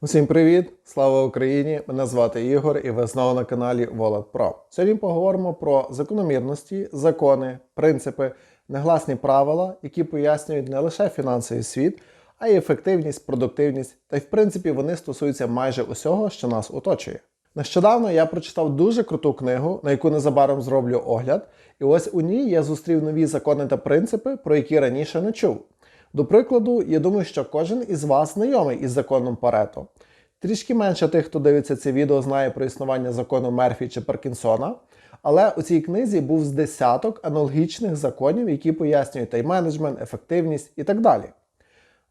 Усім привіт! Слава Україні! Мене звати Ігор і ви знову на каналі Wallet Pro. Сьогодні поговоримо про закономірності, закони, принципи, негласні правила, які пояснюють не лише фінансовий світ, а й ефективність, продуктивність, та й в принципі вони стосуються майже усього, що нас оточує. Нещодавно я прочитав дуже круту книгу, на яку незабаром зроблю огляд, і ось у ній я зустрів нові закони та принципи, про які раніше не чув. До прикладу, я думаю, що кожен із вас знайомий із законом Парето. Трішки менше тих, хто дивиться це відео, знає про існування закону Мерфі чи Паркінсона. Але у цій книзі був з десяток аналогічних законів, які пояснюють тайм-менеджмент, ефективність і так далі.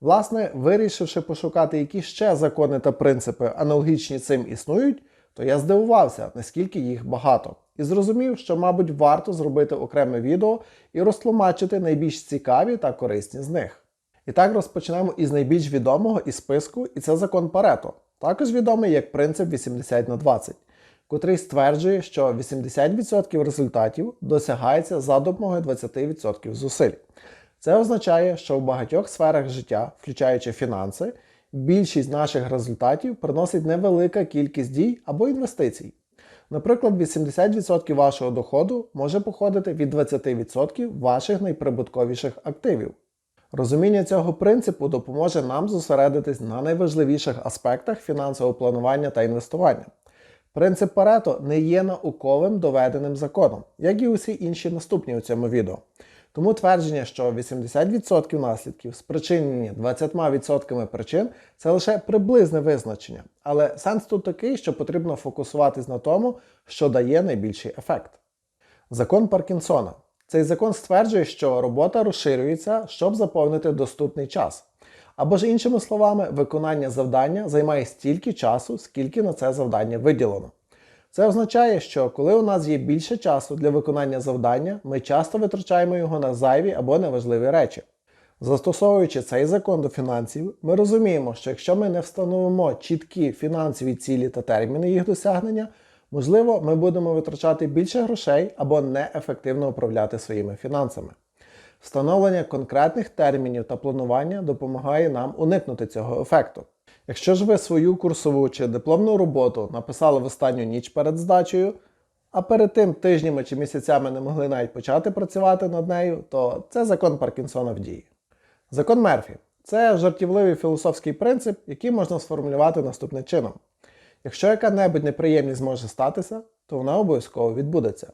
Власне, вирішивши пошукати, які ще закони та принципи аналогічні цим існують, то я здивувався, наскільки їх багато, і зрозумів, що, мабуть, варто зробити окреме відео і розтлумачити найбільш цікаві та корисні з них. І так розпочнемо із найбільш відомого із списку, і це закон Парето, також відомий як принцип 80 на 20, котрий стверджує, що 80% результатів досягається за допомогою 20% зусиль. Це означає, що в багатьох сферах життя, включаючи фінанси, більшість наших результатів приносить невелика кількість дій або інвестицій. Наприклад, 80% вашого доходу може походити від 20% ваших найприбутковіших активів. Розуміння цього принципу допоможе нам зосередитись на найважливіших аспектах фінансового планування та інвестування. Принцип Парето не є науковим доведеним законом, як і усі інші наступні у цьому відео. Тому твердження, що 80% наслідків спричинені 20% причин це лише приблизне визначення. Але сенс тут такий, що потрібно фокусуватись на тому, що дає найбільший ефект. Закон Паркінсона. Цей закон стверджує, що робота розширюється, щоб заповнити доступний час. Або ж іншими словами, виконання завдання займає стільки часу, скільки на це завдання виділено. Це означає, що коли у нас є більше часу для виконання завдання, ми часто витрачаємо його на зайві або неважливі речі. Застосовуючи цей закон до фінансів, ми розуміємо, що якщо ми не встановимо чіткі фінансові цілі та терміни їх досягнення, можливо, ми будемо витрачати більше грошей або неефективно управляти своїми фінансами. Встановлення конкретних термінів та планування допомагає нам уникнути цього ефекту. Якщо ж ви свою курсову чи дипломну роботу написали в останню ніч перед здачею, а перед тим тижнями чи місяцями не могли навіть почати працювати над нею, то це закон Паркінсона в дії. Закон Мерфі це жартівливий філософський принцип, який можна сформулювати наступним чином. Якщо яка-небудь неприємність зможе статися, то вона обов'язково відбудеться.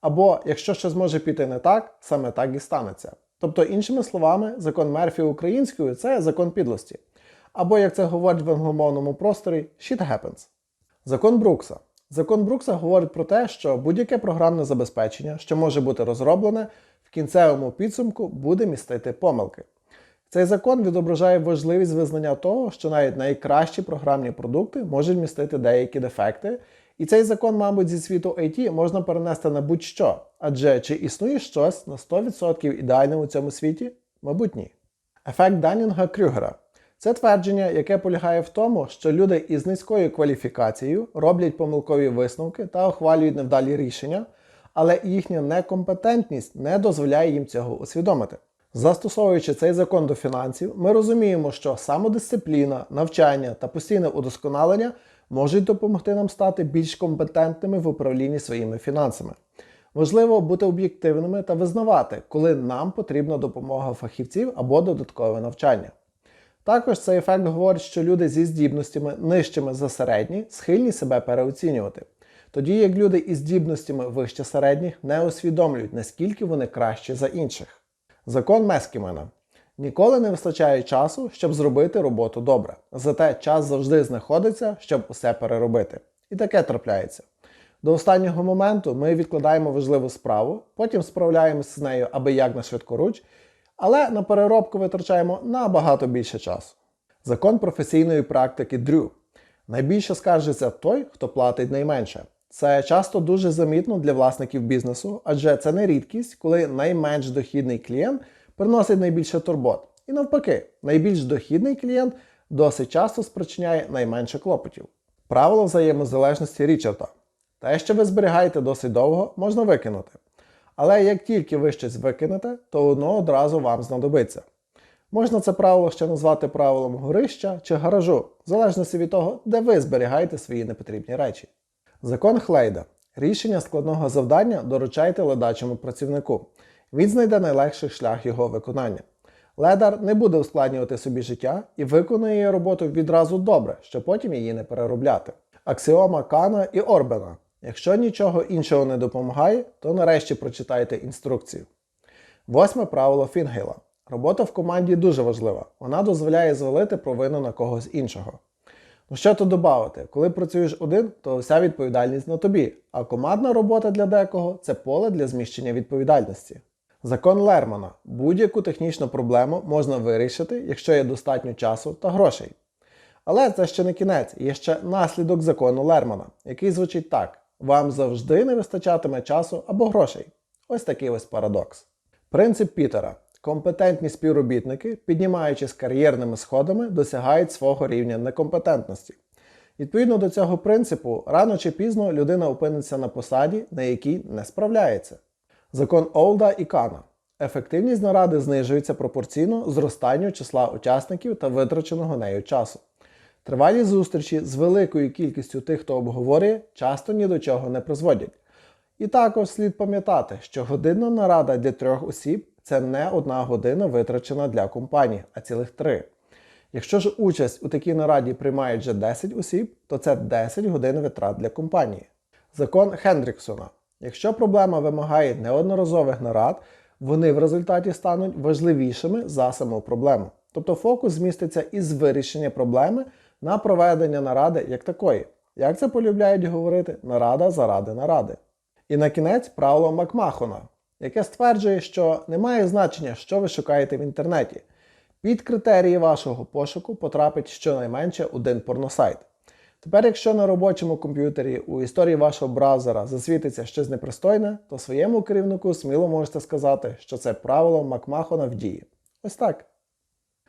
Або якщо щось може піти не так, саме так і станеться. Тобто, іншими словами, закон Мерфі українською це закон підлості. Або, як це говорять в англомовному просторі, shit happens. Закон Брукса. Закон Брукса говорить про те, що будь-яке програмне забезпечення, що може бути розроблене, в кінцевому підсумку буде містити помилки. Цей закон відображає важливість визнання того, що навіть найкращі програмні продукти можуть містити деякі дефекти, і цей закон, мабуть, зі світу IT можна перенести на будь-що. Адже чи існує щось на 100% ідеальне у цьому світі? Мабуть, ні. Ефект Данінга Крюгера. Це твердження, яке полягає в тому, що люди із низькою кваліфікацією роблять помилкові висновки та ухвалюють невдалі рішення, але їхня некомпетентність не дозволяє їм цього усвідомити. Застосовуючи цей закон до фінансів, ми розуміємо, що самодисципліна, навчання та постійне удосконалення можуть допомогти нам стати більш компетентними в управлінні своїми фінансами. Важливо бути об'єктивними та визнавати, коли нам потрібна допомога фахівців або додаткове навчання. Також цей ефект говорить, що люди зі здібностями нижчими за середні схильні себе переоцінювати, тоді як люди із здібностями вище середніх не усвідомлюють, наскільки вони кращі за інших. Закон Мескімена. Ніколи не вистачає часу, щоб зробити роботу добре. Зате час завжди знаходиться, щоб усе переробити. І таке трапляється. До останнього моменту ми відкладаємо важливу справу, потім справляємося з нею аби як на швидкоруч, але на переробку витрачаємо набагато більше часу. Закон професійної практики Дрю. Найбільше скаржиться той, хто платить найменше. Це часто дуже замітно для власників бізнесу, адже це не рідкість, коли найменш дохідний клієнт приносить найбільше турбот. І навпаки, найбільш дохідний клієнт досить часто спричиняє найменше клопотів. Правило взаємозалежності Річарда. Те, що ви зберігаєте досить довго, можна викинути. Але як тільки ви щось викинете, то воно одразу вам знадобиться. Можна це правило ще назвати правилом горища чи гаражу, в залежності від того, де ви зберігаєте свої непотрібні речі. Закон Хлейда. Рішення складного завдання доручайте ледачому працівнику. Він знайде найлегший шлях його виконання. Ледар не буде ускладнювати собі життя і виконує її роботу відразу добре, щоб потім її не переробляти. Аксіома Кана і Орбена. Якщо нічого іншого не допомагає, то нарешті прочитайте інструкцію. Восьме правило Фінгейла. Робота в команді дуже важлива. Вона дозволяє звалити провину на когось іншого. Ну що тут додати? Коли працюєш один, то вся відповідальність на тобі, а командна робота для декого це поле для зміщення відповідальності. Закон Лермана. Будь-яку технічну проблему можна вирішити, якщо є достатньо часу та грошей. Але це ще не кінець, є ще наслідок закону Лермана, який звучить так: вам завжди не вистачатиме часу або грошей. Ось такий ось парадокс. Принцип Пітера. Компетентні співробітники, піднімаючись кар'єрними сходами, досягають свого рівня некомпетентності. Відповідно до цього принципу, рано чи пізно людина опиниться на посаді, на якій не справляється. Закон Олда і Кана. Ефективність наради знижується пропорційно зростанню числа учасників та витраченого нею часу. Тривалі зустрічі з великою кількістю тих, хто обговорює, часто ні до чого не призводять. І також слід пам'ятати, що годинна нарада для трьох осіб це не одна година витрачена для компанії, а цілих три. Якщо ж участь у такій нараді приймають вже 10 осіб, то це 10 годин витрат для компанії. Закон Хендріксона. Якщо проблема вимагає неодноразових нарад, вони в результаті стануть важливішими за саму проблему. Тобто фокус зміститься із вирішення проблеми на проведення наради як такої. Як це полюбляють говорити, нарада заради наради. І на кінець правило Макмахона, яке стверджує, що немає значення, що ви шукаєте в інтернеті. Під критерії вашого пошуку потрапить щонайменше один порносайт. Тепер, якщо на робочому комп'ютері у історії вашого браузера засвітиться щось непристойне, то своєму керівнику сміло можете сказати, що це правило Макмахона в дії. Ось так.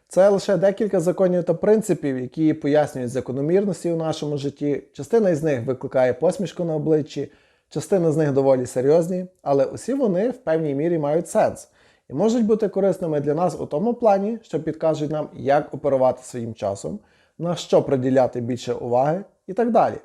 Це лише декілька законів та принципів, які пояснюють закономірності у нашому житті. Частина із них викликає посмішку на обличчі, частина з них доволі серйозні, але усі вони в певній мірі мають сенс і можуть бути корисними для нас у тому плані, що підкажуть нам, як оперувати своїм часом, на що приділяти більше уваги і так далі.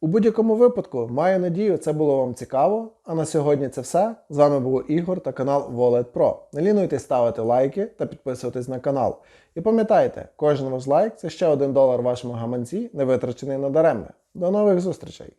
У будь-якому випадку, маю надію, це було вам цікаво. А на сьогодні це все. З вами був Ігор та канал Wallet Pro. Не лінуйтесь ставити лайки та підписуватись на канал. І пам'ятайте, кожен ваш лайк це ще один долар вашому гаманці, не витрачений надаремне. До нових зустрічей!